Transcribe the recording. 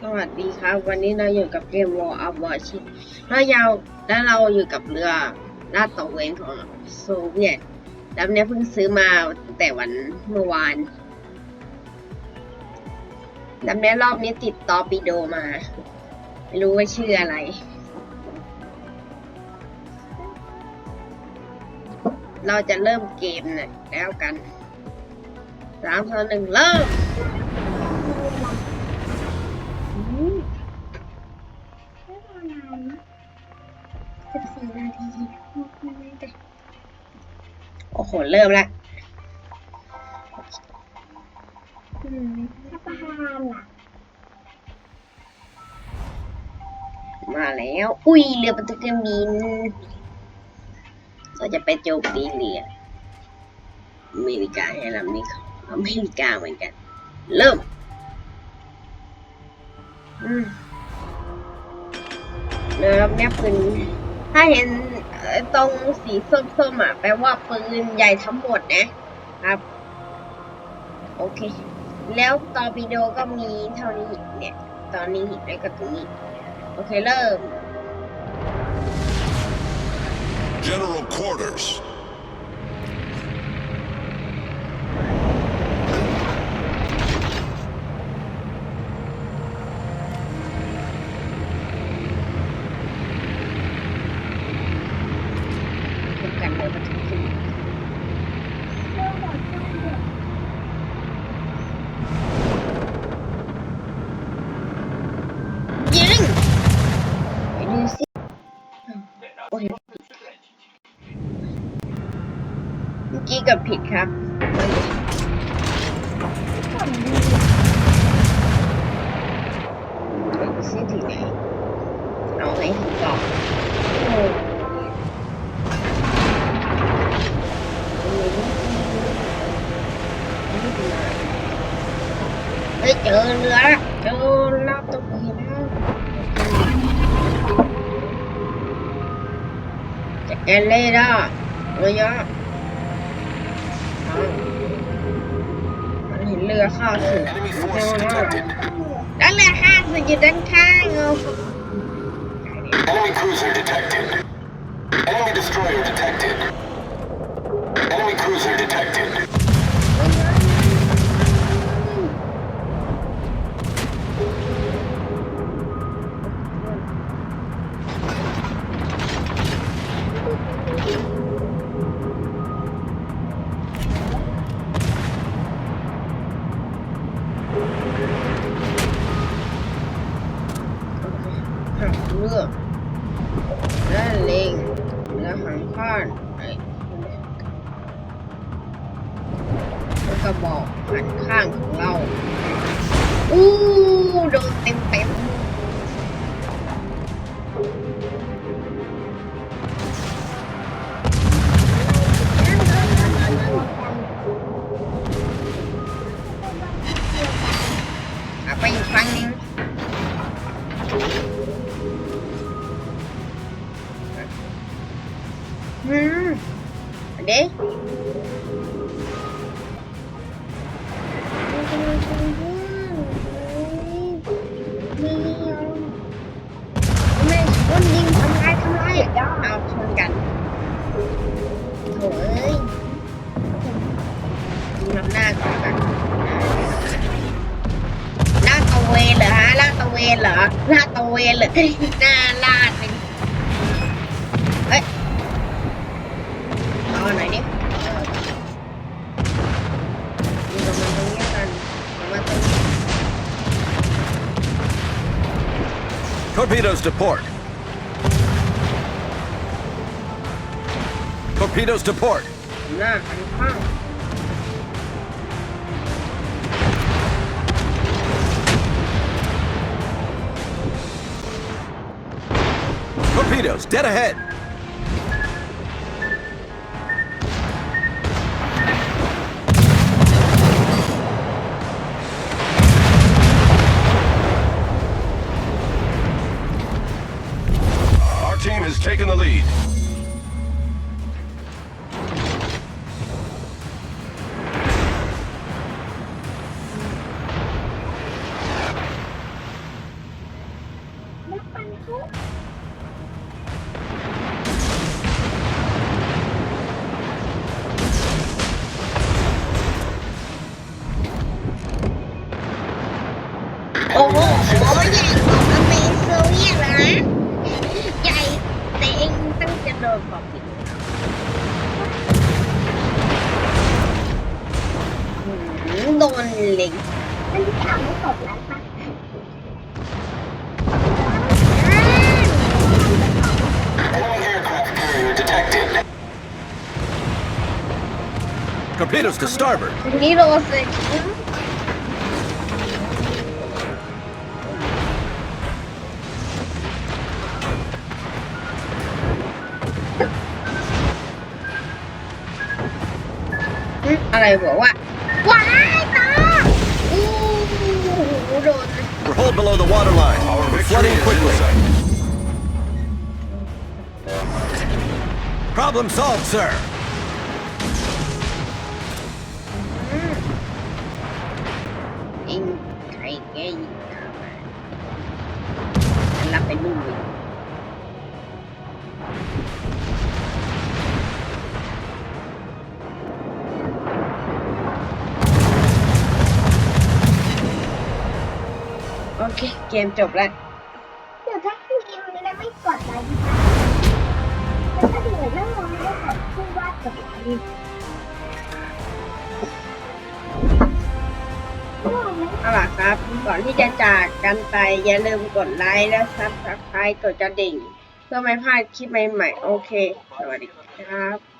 สวัสดีครับ วันนี้เราอยู่กับเกม War of Warship เรายาวและเราอยู่กับเรือลาดตระเวนของโซเวียตลำนี้เพิ่งซื้อมาตั้งแต่วันเมื่อวานลำนี้รอบนี้ติดตอปิโดมา ไม่รู้ว่าชื่ออะไร เราจะเริ่มเกมนะแล้วกันสามสองหนึ่งเริ่ม โอ้โห เริ่มแล้วอืมถ้าประหารล่ะ มาแล้ว อุ้ย เรือประตูเครื่องบิน เราจะไปโจมตีเรืออเมริกาให้ลำนี้เขาอเมริกาเหมือนกัน เริ่ม อืมเรือลำนี้ปืนถ้าเห็นเอ่อ ตรงสีส้มๆอะแปลว่าปืนใหญ่ทั้งหมดนะครับ โอเค แล้วตอร์ปิโดก็มีเท่านี้เนี่ย ตอนนี้แล้วก็ตรงนี้ โอเคเริ่ม General quarters. กับผิดครับผลดีไปดูสิถึงไหนเอาให้ถึงก่อนโอ้เฮ้ยเจอเรือละเจอรอบตัวเห็นแล้วจัดการเลยนะเรือยะ มันเห็นเรือข้าวถึง Enemy เร็ว force นะ detected. นั่นแหละข้าสึกอยู่ด้านข้างเอา Enemy cruiser detected. หักเลือกและเล็งและหางข้านไอ้แล้วก็บอกหันข้างของเรา วนเหรอลาดตะเวนเหรอหน้าลาดเป็นเฮ้ยเอาหน่อยดิเอออยู่กับมันตรงนี้กันมาตรงนี้ Torpedoes to port. Torpedoes to port. หน้าหันข้าง Torpedoes dead ahead. Our team has taken the lead. โล้วปะ Enemy aircraft carrier detected. Torpedoes to starboard. ที อืมอะไรบอกว่าว้ายตาอู้หูโดน We're hull below the waterline. Our We're victory flooding is in quickly. sight. Problem solved, sir. อิงใครแกยิงตามมาฉันรับเป็นลูกเลยโอ เคเกมจบแล้ว เดี๋ยวถ้าพี่อิมแล้วไม่กดไลค์แล้วถ้าเดี๋ยวเรื่องมองไม่ได้กดพูดว่ากดไลค์มองไหมเอาล่ะครับ ก่อนที่จะจากกันไป อย่าลืมกดไลค์และซับสไครต์กดกระดิ่ง เพื่อไม่พลาดคลิปใหม่ๆ โอเค สวัสดีครับ